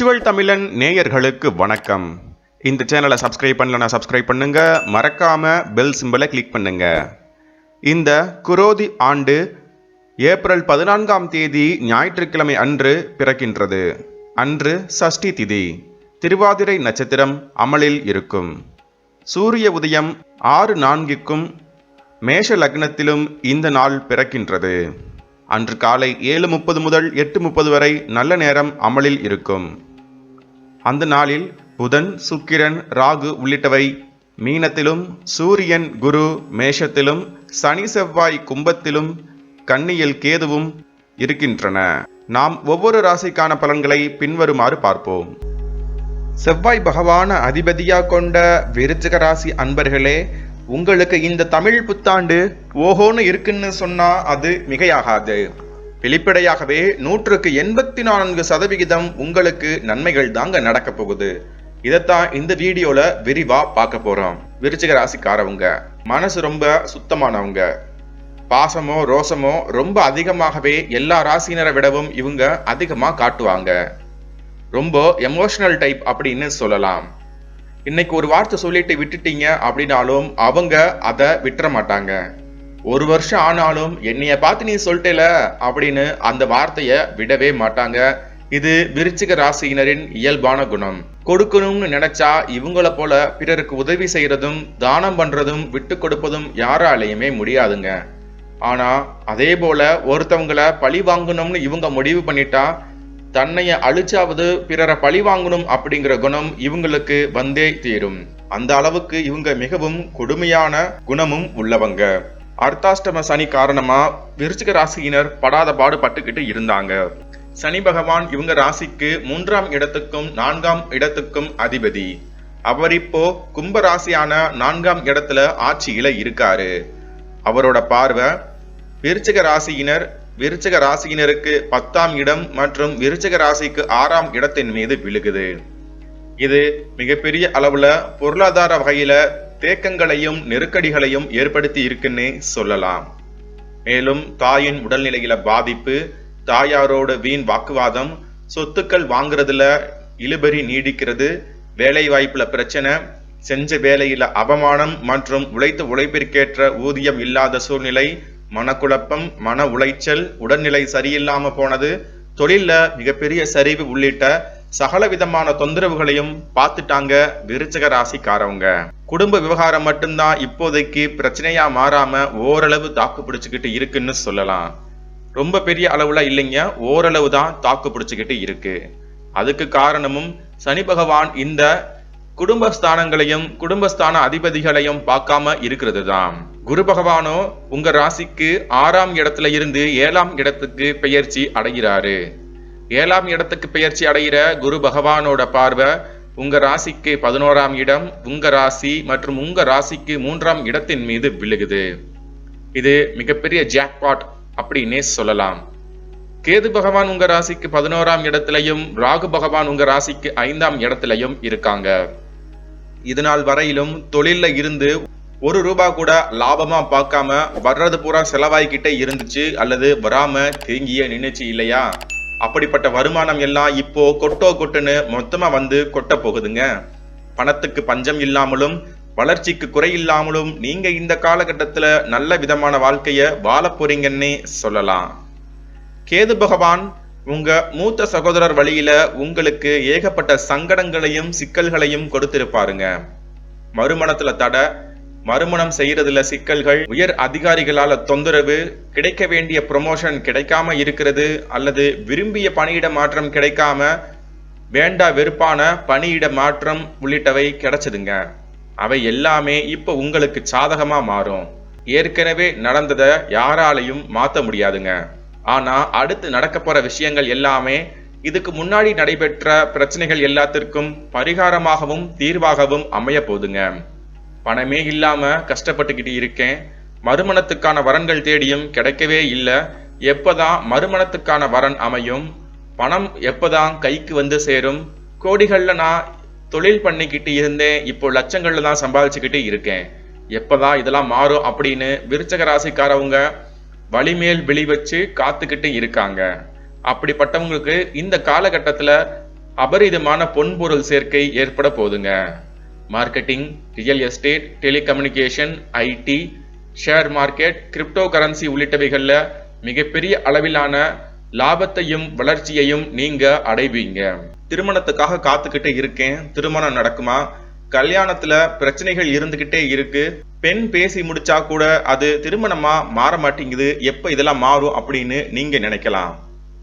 Spiritual தமிழன் நேயர்களுக்கு வணக்கம். இந்த சேனலை சப்ஸ்கிரைப் பண்ணலனா சப்ஸ்கிரைப் பண்ணுங்க. மறக்காம பெல் சிம்பிளை கிளிக் பண்ணுங்க. இந்த குரோதி ஆண்டு ஏப்ரல் பதினான்காம் தேதி ஞாயிற்றுக்கிழமை அன்று பிறக்கின்றது. அன்று சஷ்டி திதி. திருவாதிரை நட்சத்திரம் அமலில் இருக்கும். சூரிய உதயம் ஆறு நான்குக்கும் மேஷ லக்னத்திலும் இந்த நாள் பிறக்கின்றது. அன்று காலை ஏழு முப்பது முதல் எட்டு முப்பது வரை நல்ல நேரம் அமலில் இருக்கும். அந்த நாளில் புதன் சுக்கிரன் ராகு உள்ளிட்டவை. மீனத்திலும் சூரியன் குரு மேஷத்திலும் சனி செவ்வாய் கும்பத்திலும் கன்னியில் கேதுவும் இருக்கின்றன. நாம் ஒவ்வொரு ராசிக்கான பலன்களை பின்வருமாறு பார்ப்போம். செவ்வாய் பகவான அதிபதியாக கொண்ட விருச்சிக ராசி அன்பர்களே உங்களுக்கு இந்த தமிழ் புத்தாண்டு ஓஹோன்னு இருக்குன்னு சொன்னா அது மிகையாகாது. வெளிப்படையாகவே நூற்றுக்கு எண்பத்தி நான்கு சதவிகிதம் உங்களுக்கு நன்மைகள் தாங்க நடக்க போகுது. இதைத்தான் இந்த வீடியோல விரிவா பார்க்க போறோம். விருச்சிக ராசிக்காரவங்க மனசு ரொம்ப சுத்தமானவங்க. பாசமோ ரோசமோ ரொம்ப அதிகமாகவே எல்லா ராசியினரை விடவும் இவங்க அதிகமாக காட்டுவாங்க. ரொம்ப எமோஷனல் டைப் அப்படின்னு சொல்லலாம். இன்னைக்கு ஒரு வார்த்தை சொல்லிட்டு விட்டுட்டீங்க அப்படின்னாலும் அவங்க அதை விட்டுற மாட்டாங்க. ஒரு வருஷம் ஆனாலும் என்னைய பார்த்து நீ சொல்லிட்டேல அப்படின்னு அந்த வார்த்தைய விடவே மாட்டாங்க. இது விருச்சிக ராசியினரின் இயல்பான குணம். கொடுக்கணும்னு நினைச்சா இவங்கள போல பிறருக்கு உதவி செய்யறதும் தானம் பண்றதும் விட்டு கொடுப்பதும் யாராலையுமே முடியாதுங்க. ஆனா அதே போல ஒருத்தவங்கள பழி வாங்கணும்னு இவங்க முடிவு பண்ணிட்டா தன்னைய அழிச்சாவது பிறரை பழி வாங்கணும் அப்படிங்கிற குணம் இவங்களுக்கு வந்தே தீரும். அந்த அளவுக்கு இவங்க மிகவும் கொடுமையான குணமும் உள்ளவங்க. அர்த்தாஷ்டம சனி காரணமா விருச்சிக ராசியினர் படாத பாடு பட்டுக்கிட்டு இருந்தாங்க. சனி பகவான் இவங்க ராசிக்கு மூன்றாம் இடத்துக்கும் நான்காம் இடத்துக்கும் அதிபதி. அவர் இப்போ கும்ப ராசியான நான்காம் இடத்துல ஆட்சியில இருக்காரு. அவரோட பார்வை விருச்சிக ராசியினர் விருச்சிக ராசியினருக்கு பத்தாம் இடம் மற்றும் விருச்சிக ராசிக்கு ஆறாம் இடத்தின் மீது விழுகுது. இது மிகப்பெரிய அளவுல பொருளாதார வகையில தேக்கங்களையும் நெருக்கடிகளையும் ஏற்படுத்தி இருக்குன்னே சொல்லலாம். மேலும் தாயின் உடல்நிலையில பாதிப்பு தாயாரோட வீண் வாக்குவாதம் சொத்துக்கள் வாங்குறதுல இழுபறி நீடிக்கிறது வேலை வாய்ப்புல பிரச்சனை செஞ்ச வேலையில அவமானம் மற்றும் உழைத்த உழைப்பிற்கேற்ற ஊதியம் இல்லாத சூழ்நிலை மனக்குழப்பம் மன உளைச்சல் உடல்நிலை சரியில்லாம போனது தொழில்ல மிகப்பெரிய சரிவு உள்ளிட்ட சகல விதமான தொந்தரவுகளையும் பார்த்துட்டாங்க விருச்சக ராசிக்காரவங்க. குடும்ப விவகாரம் மட்டும்தான் இப்போதைக்கு பிரச்சனையா மாறாம ஓரளவு தாக்கு பிடிச்சுக்கிட்டு இருக்குன்னு சொல்லலாம். ரொம்ப பெரிய அளவுல இல்லைங்க ஓரளவு தான் தாக்கு பிடிச்சுக்கிட்டு இருக்கு. அதுக்கு காரணமும் சனி பகவான் இந்த குடும்பஸ்தானங்களையும் குடும்பஸ்தான அதிபதிகளையும் பார்க்காம இருக்கிறது தான் குரு பகவானோ உங்க ராசிக்கு ஆறாம் இடத்துல இருந்து ஏழாம் இடத்துக்கு பெயர்ச்சி அடைகிறாரு. ஏழாம் இடத்துக்கு பெயர்ச்சி அடைகிற குரு பகவானோட பார்வை உங்க ராசிக்கு பதினோராம் இடம் உங்க ராசி மற்றும் உங்க ராசிக்கு மூன்றாம் இடத்தின் மீது விழுகுது. இது மிகப்பெரிய ஜாக்பாட் அப்படின்னே சொல்லலாம். கேது பகவான் உங்க ராசிக்கு பதினோராம் இடத்திலையும் ராகு பகவான் உங்க ராசிக்கு ஐந்தாம் இடத்திலையும் இருக்காங்க. இது நாள் வரையிலும் தொழில்ல இருந்து ஒரு ரூபா கூட லாபமா பார்க்காம வர்றது பூரா செலவாய்கிட்டே இருந்துச்சு அல்லது வராம தேங்கிய நின்றுச்சு இல்லையா? அப்படிப்பட்ட வருமானம் எல்லாம் இப்போ கொட்டோ கொட்டுன்னு மொத்தமா வந்து கொட்ட போகுதுங்க. பணத்துக்கு பஞ்சம் இல்லாமலும் வளர்ச்சிக்கு குறை இல்லாமலும் நீங்க இந்த காலகட்டத்துல நல்ல விதமான வாழ்க்கைய வாழ போறீங்கன்னே சொல்லலாம். கேது பகவான் உங்க மூத்த சகோதரர் வழியில உங்களுக்கு ஏகப்பட்ட சங்கடங்களையும் சிக்கல்களையும் கொடுத்திருப்பாருங்க. மறுமணத்துல தடை மறுமணம் செய்யறதுல சிக்கல்கள் உயர் அதிகாரிகளால தொந்தரவு கிடைக்க வேண்டிய ப்ரொமோஷன் கிடைக்காம இருக்கிறது அல்லது விரும்பிய பணியிட மாற்றம் கிடைக்காம வேண்டா வெறுப்பான பணியிட மாற்றம் உள்ளிட்டவை கிடைச்சதுங்க. அவை எல்லாமே இப்போ உங்களுக்கு சாதகமா மாறும். ஏற்கனவே நடந்ததை யாராலையும் மாற்ற முடியாதுங்க. ஆனா அடுத்து நடக்க போற விஷயங்கள் எல்லாமே இதுக்கு முன்னாடி நடைபெற்ற பிரச்சனைகள் எல்லாத்திற்கும் பரிகாரமாகவும் தீர்வாகவும் அமைய போதுங்க பணமே இல்லாம கஷ்டப்பட்டுக்கிட்டு இருக்கேன். மறுமணத்துக்கான வரன்கள் தேடியும் கிடைக்கவே இல்லை. எப்போதான் மறுமணத்துக்கான வரன் அமையும்? பணம் எப்போதான் கைக்கு வந்து சேரும்? கோடிகளில் நான் தொழில் பண்ணிக்கிட்டு இருந்தேன். இப்போ லட்சங்களில் தான் சம்பாதிச்சுக்கிட்டு இருக்கேன். எப்போதான் இதெல்லாம் மாறும் அப்படின்னு விருச்சக ராசிக்காரவங்க வலிமேல் விழி வச்சு காத்துக்கிட்டு இருக்காங்க. அப்படிப்பட்டவங்களுக்கு இந்த காலகட்டத்தில் அபரிதமான பொன்பொருள் சேர்க்கை ஏற்பட போகுதுங்க marketing real estate telecommunication IT share market cryptocurrency உள்ளிட்டவைகளில் மிகப்பெரிய அளவிலான லாபத்தையும் வளர்ச்சியையும் நீங்க அடைவீங்க. திருமணத்துக்காக காத்துக்கிட்டு இருக்கேன். திருமணம் நடக்குமா? கல்யாணத்துல பிரச்சனைகள் இருந்துகிட்டே இருக்கு. பெண் பேசி முடிச்சா கூட அது திருமணமா மாற மாட்டேங்குது. எப்ப இதெல்லாம் மாறும் அப்படின்னு நீங்க நினைக்கலாம்.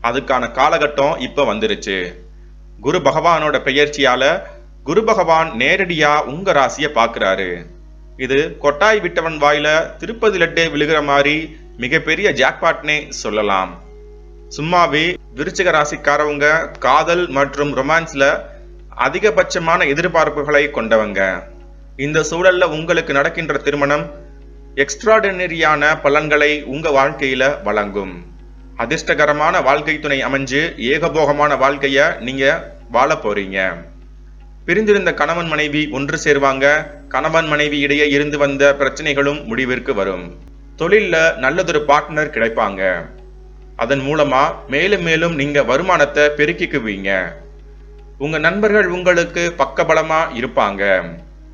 அதுக்கான காலகட்டம் இப்ப வந்துருச்சு. குரு பகவானோட பெயர்ச்சியால குரு பகவான் நேரடியா உங்க ராசியை பார்க்கறாரு. இது கொட்டாய் விட்டவன் வாயில திருப்பதி லட்டே விழுகிற மாதிரி மிகப்பெரிய ஜாக்பாட்னே சொல்லலாம். சும்மாவே விருச்சிக ராசிக்காரவங்க காதல் மற்றும் ரொமான்ஸ்ல அதிகபட்சமான எதிர்பார்ப்புகளை கொண்டவங்க. இந்த சூழல்ல உங்களுக்கு நடக்கின்ற திருமணம் எக்ஸ்ட்ராடினரியான பலன்களை உங்க வாழ்க்கையில வழங்கும். அதிர்ஷ்டகரமான வாழ்க்கை துணை அமைஞ்சு ஏகபோகமான வாழ்க்கைய நீங்க வாழ போறீங்க. பிரிந்திருந்த கணவன் மனைவி ஒன்று சேர்வாங்க. கணவன் மனைவி இடையே இருந்து வந்த பிரச்சனைகளும் முடிவிற்கு வரும். தொழிலில் நல்லதொரு பார்ட்னர் கிடைப்பாங்க. அதன் மூலமா மேலும் மேலும் நீங்க வருமானத்தை பெருக்கிக்குவீங்க உங்க நண்பர்கள் உங்களுக்கு பக்கபலமா இருப்பாங்க.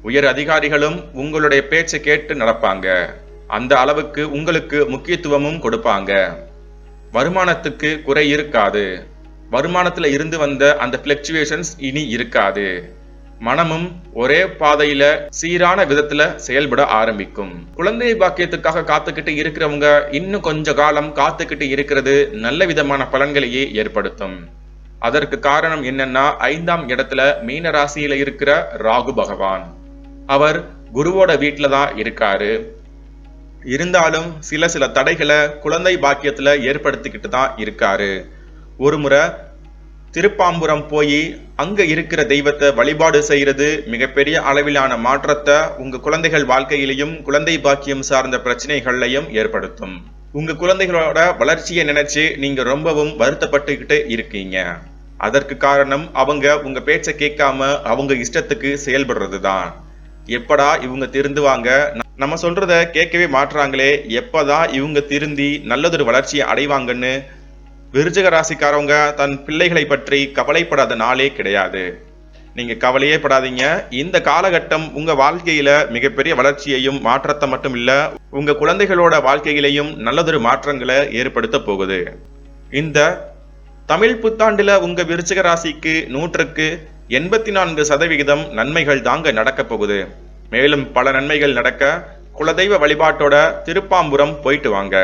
உயர் அதிகாரிகளும் உங்களுடைய பேச்சை கேட்டு நடப்பாங்க. அந்த அளவுக்கு உங்களுக்கு முக்கியத்துவமும் கொடுப்பாங்க. வருமானத்துக்கு குறை இருக்காது. வருமானத்துல இருந்து வந்த அந்த பிளக்சுவேஷன்ஸ் இனி இருக்காது. மனமும் ஒரே பாதையில சீரான விதத்துல செயல்பட ஆரம்பிக்கும். குழந்தை பாக்கியத்துக்காக காத்துக்கிட்டு இருக்கிறவங்க இன்னும் கொஞ்ச காலம் காத்துக்கிட்டு இருக்கிறது நல்ல விதமான பலன்களையே ஏற்படுத்தும். அதற்கு காரணம் என்னன்னா ஐந்தாம் இடத்துல மீன ராசியில இருக்கிற ராகு பகவான். அவர் குருவோட வீட்டில தான் இருக்காரு. இருந்தாலும் சில சில தடைகளை குழந்தை பாக்கியத்துல ஏற்படுத்திக்கிட்டு தான் இருக்காரு. ஒரு முறை திருப்பாம்புரம் போய் அங்க இருக்கிற தெய்வத்தை வழிபாடு செய்யறது மிகப்பெரிய அளவிலான மாற்றத்தை உங்க குழந்தைகள் வாழ்க்கையிலையும் குழந்தை பாக்கியம் சார்ந்த பிரச்சனைகள்லையும் ஏற்படுத்தும். உங்க குழந்தைகளோட வளர்ச்சியை நினைச்சு நீங்க ரொம்பவும் வருத்தப்பட்டுக்கிட்டு இருக்கீங்க. அதற்கு காரணம் அவங்க உங்க பேச்சை கேட்காம அவங்க இஷ்டத்துக்கு செயல்படுறது தான் எப்படா இவங்க திருந்துவாங்க? நம்ம சொல்றத கேட்கவே மாட்டுறாங்களே எப்போதான் இவங்க திருந்தி நல்லதொரு வளர்ச்சியை அடைவாங்கன்னு விருச்சிக ராசிக்காரவங்க தன் பிள்ளைகளை பற்றி கவலைப்படாத நாளே கிடையாது. நீங்க கவலையே படாதீங்க. இந்த காலகட்டம் உங்க வாழ்க்கையில மிகப்பெரிய வளர்ச்சியையும் மாற்றத்தை மட்டும் இல்ல உங்க குழந்தைகளோட வாழ்க்கையிலையும் நல்லதொரு மாற்றங்களை ஏற்படுத்த போகுது. இந்த தமிழ் புத்தாண்டுல உங்க விருச்சிக ராசிக்கு நூற்றுக்கு எண்பத்தி நான்கு சதவிகிதம் நன்மைகள் தாங்க நடக்க போகுது. மேலும் பல நன்மைகள் நடக்க குலதெய்வ வழிபாட்டோட திருப்பாம்புரம் போயிட்டு வாங்க.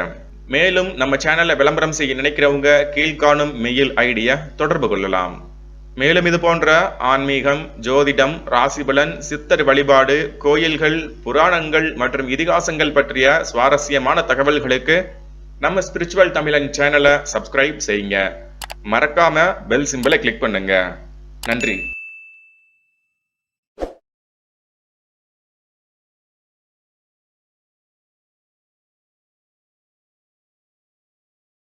மேலும் நம்ம சேனலை விளம்பரம் செய்ய நினைக்கிறவங்க கீழ்காணும் மெயில் ஐடியை தொடர்பு கொள்ளலாம். மேலும் இது போன்ற ஆன்மீகம் ஜோதிடம் ராசிபலன் சித்தர் வழிபாடு கோயில்கள் புராணங்கள் மற்றும் இதிகாசங்கள் பற்றிய சுவாரஸ்யமான தகவல்களுக்கு நம்ம ஸ்பிரிச்சுவல் தமிழன் சேனலை சப்ஸ்கிரைப் செய்யுங்க. மறக்காம பெல் சிம்பிளை கிளிக் பண்ணுங்க. நன்றி.